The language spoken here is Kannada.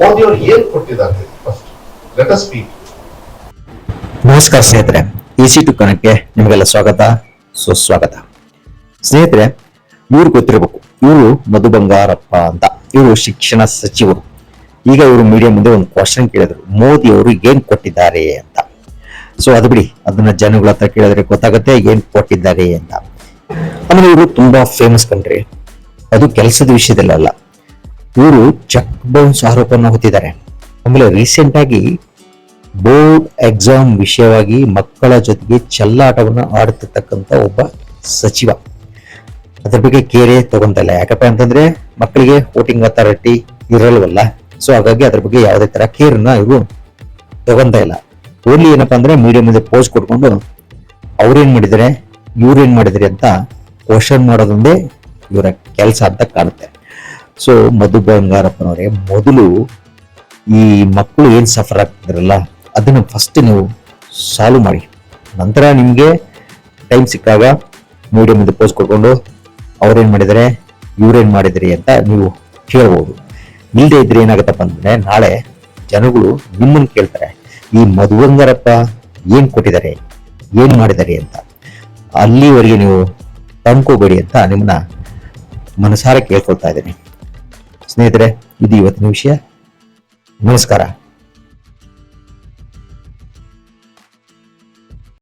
ಮೋದಿ ಅವರು ಏನ್ ಕೊಟ್ಟಿದ್ದಾರೆ ಫಸ್ಟ್ ಲೆಟ್ ಅಸ್ ಸ್ಪೀಕ್ ನಮಸ್ಕಾರ ಸ್ನೇಹಿತರೆ ಇಸಿ ಟು ಕಣಕ್ಕೆ ನಿಮಗೆಲ್ಲ ಸ್ವಾಗತ, ಸುಸ್ವಾಗತ. ಸ್ನೇಹಿತರೆ, ಇವ್ರು ಗೊತ್ತಿರಬೇಕು, ಇವರು ಮಧು ಬಂಗಾರಪ್ಪ ಅಂತ. ಇವರು ಶಿಕ್ಷಣ ಸಚಿವರು. ಈಗ ಇವರು ಮೀಡಿಯಾ ಮುಂದೆ ಒಂದು ಕ್ವಶನ್ ಕೇಳಿದ್ರು, ಮೋದಿ ಅವರು ಏನ್ ಕೊಟ್ಟಿದ್ದಾರೆ ಅಂತ. ಸೊ ಅದು ಬಿಡಿ, ಅದನ್ನ ಜನಗಳ ಹತ್ರ ಕೇಳಿದ್ರೆ ಗೊತ್ತಾಗುತ್ತೆ ಏನ್ ಕೊಟ್ಟಿದ್ದಾರೆ ಅಂತ. ಆಮೇಲೆ ಇವರು ತುಂಬಾ ಫೇಮಸ್ ಕಂಟ್ರಿ ಅದು ಕೆಲಸದ ವಿಷಯದಲ್ಲ ಇವರು ಚೆಕ್ ಬೌನ್ಸ್ ಆರೋಪವನ್ನು ಹೊತ್ತಿದ್ದಾರೆ. ಆಮೇಲೆ ರೀಸೆಂಟ್ ಆಗಿ ಬೋರ್ಡ್ ಎಕ್ಸಾಮ್ ವಿಷಯವಾಗಿ ಮಕ್ಕಳ ಜೊತೆಗೆ ಚೆಲ್ಲಾಟವನ್ನು ಆಡುತ್ತಿರ್ತಕ್ಕಂಥ ಒಬ್ಬ ಸಚಿವ. ಅದ್ರ ಬಗ್ಗೆ ಕೇರೆ ತಗೊಂತ ಇಲ್ಲ. ಯಾಕಪ್ಪ ಅಂತಂದ್ರೆ ಮಕ್ಕಳಿಗೆ ವೋಟಿಂಗ್ ಅಥಾರಿಟಿ ಇರಲ್ವಲ್ಲ. ಸೊ ಹಾಗಾಗಿ ಅದ್ರ ಬಗ್ಗೆ ಯಾವುದೇ ತರ ಕೇರನ್ನ ಇವರು ತಗೊಂತ ಇಲ್ಲ. ಓನ್ಲಿ ಏನಪ್ಪಾ ಅಂದ್ರೆ ಮೀಡಿಯಾ ಮುಂದೆ ಪೋಸ್ಟ್ ಕೊಟ್ಕೊಂಡು ಅವ್ರೇನ್ ಮಾಡಿದರೆ ಇವ್ರೇನ್ ಮಾಡಿದರೆ ಅಂತ ಕ್ವಶನ್ ಮಾಡೋದೊಂದೇ ಇವರ ಕೆಲಸ ಅಂತ ಕಾಣುತ್ತೆ. ಸೊ ಮಧು ಬಂಗಾರಪ್ಪನವರೇ, ಮೊದಲು ಈ ಮಕ್ಕಳು ಏನು ಸಫರ್ ಆಗ್ತಿದ್ರಲ್ಲ, ಅದನ್ನು ಫಸ್ಟ್ ನೀವು ಸಾಲ್ವ್ ಮಾಡಿ. ನಂತರ ನಿಮಗೆ ಟೈಮ್ ಸಿಕ್ಕಾಗ ಮೀಡಿಯಮ್ ಇಂದ ಪೋಸ್ಟ್ ಕೊಟ್ಕೊಂಡು, ಅವ್ರೇನು ಮಾಡಿದರೆ, ಇವ್ರೇನು ಮಾಡಿದ್ರಿ ಅಂತ ನೀವು ಕೇಳ್ಬೋದು ಇಲ್ಲದೆ ಇದ್ರೆ ಏನಾಗತ್ತಪ್ಪ ಅಂದ್ರೆ, ನಾಳೆ ಜನಗಳು ನಿಮ್ಮನ್ನು ಕೇಳ್ತಾರೆ, ಈ ಮಧುವಂಗರಪ್ಪ ಏನು ಕೊಟ್ಟಿದ್ದಾರೆ ಏನು ಮಾಡಿದ್ದಾರೆ ಅಂತ. ಅಲ್ಲಿವರೆಗೆ ನೀವು ತಂದ್ಕೋಬೇಡಿ ಅಂತ ನಿಮ್ಮನ್ನ ಮನಸಾರ ಕೇಳ್ಕೊಳ್ತಾ ಇದ್ದೀನಿ. ಸ್ನೇಹಿತರೆ ಇದು ಇವತ್ತಿನ ವಿಷಯ. ನಮಸ್ಕಾರ.